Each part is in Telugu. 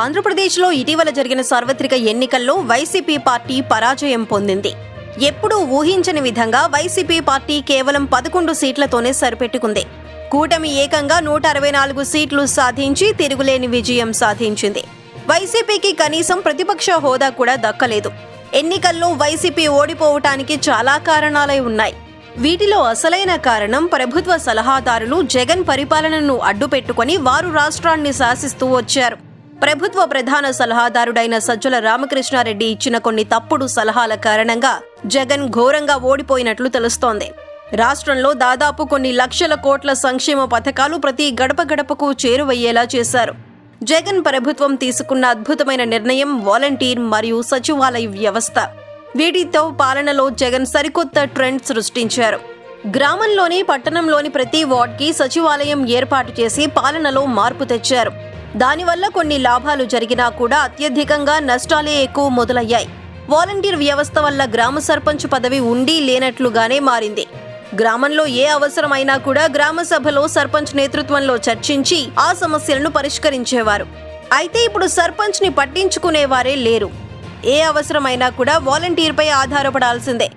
ఆంధ్రప్రదేశ్లో ఇటీవల జరిగిన సార్వత్రిక ఎన్నికల్లో వైసీపీ పార్టీ పరాజయం పొందింది. ఎప్పుడూ ఊహించని విధంగా వైసీపీ పార్టీ కేవలం పదకొండు సీట్లతోనే సరిపెట్టుకుంది. కూటమి ఏకంగా నూట అరవై నాలుగు సీట్లు సాధించి తిరుగులేని విజయం సాధించింది. వైసీపీకి కనీసం ప్రతిపక్ష హోదా కూడా దక్కలేదు. ఎన్నికల్లో వైసీపీ ఓడిపోవటానికి చాలా కారణాలై ఉన్నాయి. వీటిలో అసలైన కారణం ప్రభుత్వ సలహాదారులు జగన్ పరిపాలనను అడ్డుపెట్టుకొని వారు రాష్ట్రాన్ని శాసిస్తూ వచ్చారు. ప్రభుత్వ ప్రధాన సలహాదారుడైన సజ్జల రామకృష్ణారెడ్డి ఇచ్చిన కొన్ని తప్పుడు సలహాల కారణంగా జగన్ ఘోరంగా ఓడిపోయినట్లు తెలుస్తోంది. రాష్ట్రంలో దాదాపు కొన్ని లక్షల కోట్ల సంక్షేమ పథకాలు ప్రతి గడప గడపకు చేరువయ్యేలా చేశారు. జగన్ ప్రభుత్వం తీసుకున్న అద్భుతమైన నిర్ణయం వాలంటీర్ మరియు సచివాలయ వ్యవస్థ. వీటితో పాలనలో జగన్ సరికొత్త ట్రెండ్ సృష్టించారు. గ్రామంలోని పట్టణంలోని ప్రతి వార్డ్కి సచివాలయం ఏర్పాటు చేసి పాలనలో మార్పు తెచ్చారు. దానివల్ల కొన్ని లాభాలు జరిగినా కూడా అత్యధికంగా నష్టాలే ఎక్కువ మొదలయ్యాయి. వాలంటీర్ వ్యవస్థ వల్ల గ్రామ సర్పంచ్ పదవి ఉండి లేనట్లుగానే మారింది. గ్రామంలో ఏ అవసరమైనా కూడా గ్రామ సభలో సర్పంచ్ నేతృత్వంలో చర్చించి ఆ సమస్యలను పరిష్కరించేవారు. అయితే ఇప్పుడు సర్పంచ్ని పట్టించుకునేవారే లేరు. ఏ అవసరమైనా కూడా వాలంటీర్పై ఆధారపడాల్సిందే.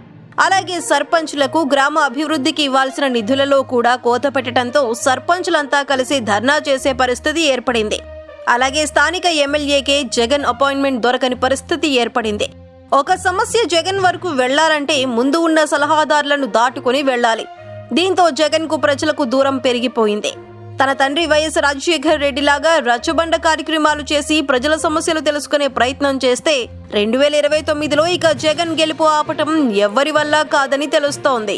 అలాగే సర్పంచ్లకు గ్రామ అభివృద్ధికి ఇవ్వాల్సిన నిధులలో కూడా కోత పెట్టడంతో సర్పంచ్లంతా కలిసి ధర్నా చేసే పరిస్థితి ఏర్పడింది. అలాగే స్థానిక ఎమ్మెల్యేకే జగన్ అపాయింట్మెంట్ దొరకని పరిస్థితి ఏర్పడింది. ఒక సమస్య జగన్ వరకు వెళ్ళాలంటే ముందు ఉన్న సలహాదారులను దాటుకుని వెళ్ళాలి దీంతో జగన్కు ప్రజలకు దూరం పెరిగిపోయింది. తన తండ్రి వైఎస్ రాజశేఖర్ రెడ్డిలాగా రచ్చబండ కార్యక్రమాలు చేసి ప్రజల సమస్యలు తెలుసుకునే ప్రయత్నం చేస్తే రెండు వేల ఇరవై తొమ్మిదిలో ఇక జగన్ గెలుపు ఆపటం ఎవ్వరి వల్ల కాదని తెలుస్తోంది.